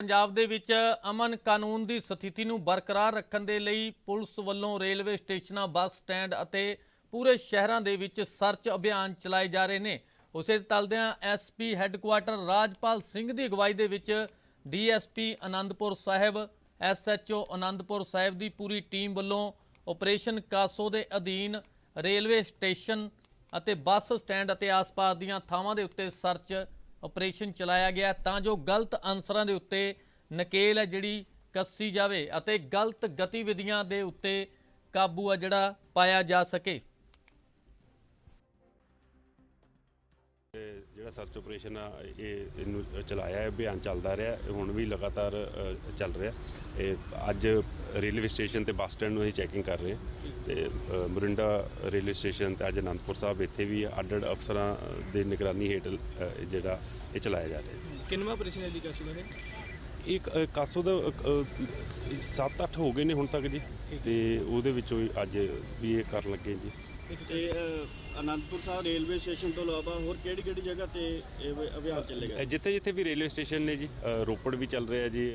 ਪੰਜਾਬ ਦੇ ਵਿੱਚ ਅਮਨ ਕਾਨੂੰਨ ਦੀ ਸਥਿਤੀ ਨੂੰ ਬਰਕਰਾਰ ਰੱਖਣ ਦੇ ਲਈ ਪੁਲਿਸ ਵੱਲੋਂ ਰੇਲਵੇ ਸਟੇਸ਼ਨਾਂ, ਬੱਸ ਸਟੈਂਡ ਅਤੇ ਪੂਰੇ ਸ਼ਹਿਰਾਂ ਦੇ ਵਿੱਚ ਸਰਚ ਅਭਿਆਨ ਚਲਾਏ ਜਾ ਰਹੇ ਨੇ। ਉਸੇ ਤਲਦਿਆਂ ਐਸਪੀ ਹੈੱਡਕੁਆਟਰ ਰਾਜਪਾਲ ਸਿੰਘ ਦੀ ਅਗਵਾਈ ਦੇ ਵਿੱਚ ਡੀਐਸਪੀ ਆਨੰਦਪੁਰ ਸਾਹਿਬ ਐਸਐਚਓ ਆਨੰਦਪੁਰ ਸਾਹਿਬ ਦੀ ਪੂਰੀ ਟੀਮ ਵੱਲੋਂ ਆਪਰੇਸ਼ਨ ਕਾਸੋ ਦੇ ਅਧੀਨ ਰੇਲਵੇ ਸਟੇਸ਼ਨ ਅਤੇ ਬੱਸ ਸਟੈਂਡ ਅਤੇ ਆਸ-ਪਾਸ ਦੀਆਂ ਥਾਵਾਂ ਦੇ ਉੱਤੇ ਸਰਚ ਆਪਰੇਸ਼ਨ ਚਲਾਇਆ ਗਿਆ ਤਾਂ ਜੋ ਗਲਤ ਅਨਸਰਾਂ ਦੇ ਉੱਤੇ ਨਕੇਲ ਹੈ ਜਿਹੜੀ ਕੱਸੀ ਜਾਵੇ ਅਤੇ ਗਲਤ ਗਤੀਵਿਧੀਆਂ ਦੇ ਉੱਤੇ ਕਾਬੂ ਆ ਜਿਹੜਾ ਪਾਇਆ ਜਾ ਸਕੇ। ਜਿਹੜਾ ਸਰਚ ਆਪਰੇਸ਼ਨ ਆ ਇਹ ਇਹਨੂੰ ਚਲਾਇਆ ਹੈ ਅਭਿਆਨ ਚੱਲਦਾ ਰਿਹਾ ਹੁਣ ਵੀ ਲਗਾਤਾਰ ਅ, ਚੱਲ ਰਿਹਾ। ਇਹ ਅੱਜ ਰੇਲਵੇ ਸਟੇਸ਼ਨ ਤੇ ਬੱਸ ਸਟੈਂਡ ਨੂੰ ਅਸੀਂ ਚੈਕਿੰਗ ਕਰ ਰਹੇ ਹਾਂ। ਤੇ ਅ, ਮੋਰਿੰਡਾ ਰੇਲਵੇ ਸਟੇਸ਼ਨ ਤੇ ਅੱਜ ਅਨੰਦਪੁਰ ਸਾਹਿਬ ਇੱਥੇ ਵੀ ਅੱਡ-ਅੱਡ ਅਫਸਰਾਂ ਦੇ ਨਿਗਰਾਨੀ ਹੇਠ ਅ, ਜਿਹੜਾ ਇਹ ਚਲਾਇਆ ਜਾ ਰਿਹਾ ਕਿੰਨਵਾਂ ਆਪਰੇਸ਼ਨ ਹੈ ਜੀ ਕਾਸੂ ਦਾ ਇਹ? ਇੱਕ ਅ, ਕਾਸੋ ਦਾ 7-8 ਹੋ ਗਏ ਨੇ ਹੁਣ ਤੱਕ ਜੀ। ਤੇ ਉਹਦੇ ਵਿੱਚੋਂ ਹੀ ਅੱਜ ਵੀ ਇਹ ਕਰਨ ਲੱਗੇ ਜੀ। ਤੇ ਅ, ਅਨੰਦਪੁਰ ਸਾਹਿਬ ਰੇਲਵੇ ਸਟੇਸ਼ਨ ਤੋਂ ਇਲਾਵਾ ਹੋਰ ਕਿਹੜੀ ਕਿਹੜੀ ਜਗ੍ਹਾ ਤੇ ਇਹ ਅਭਿਆਨ ਚੱਲੇਗਾ ਜਿੱਥੇ ਜਿੱਥੇ ਵੀ ਰੇਲਵੇ ਸਟੇਸ਼ਨ ਨੇ ਜੀ ਅ, ਰੋਪੜ ਵੀ ਚੱਲ ਰਿਹਾ ਜੀ।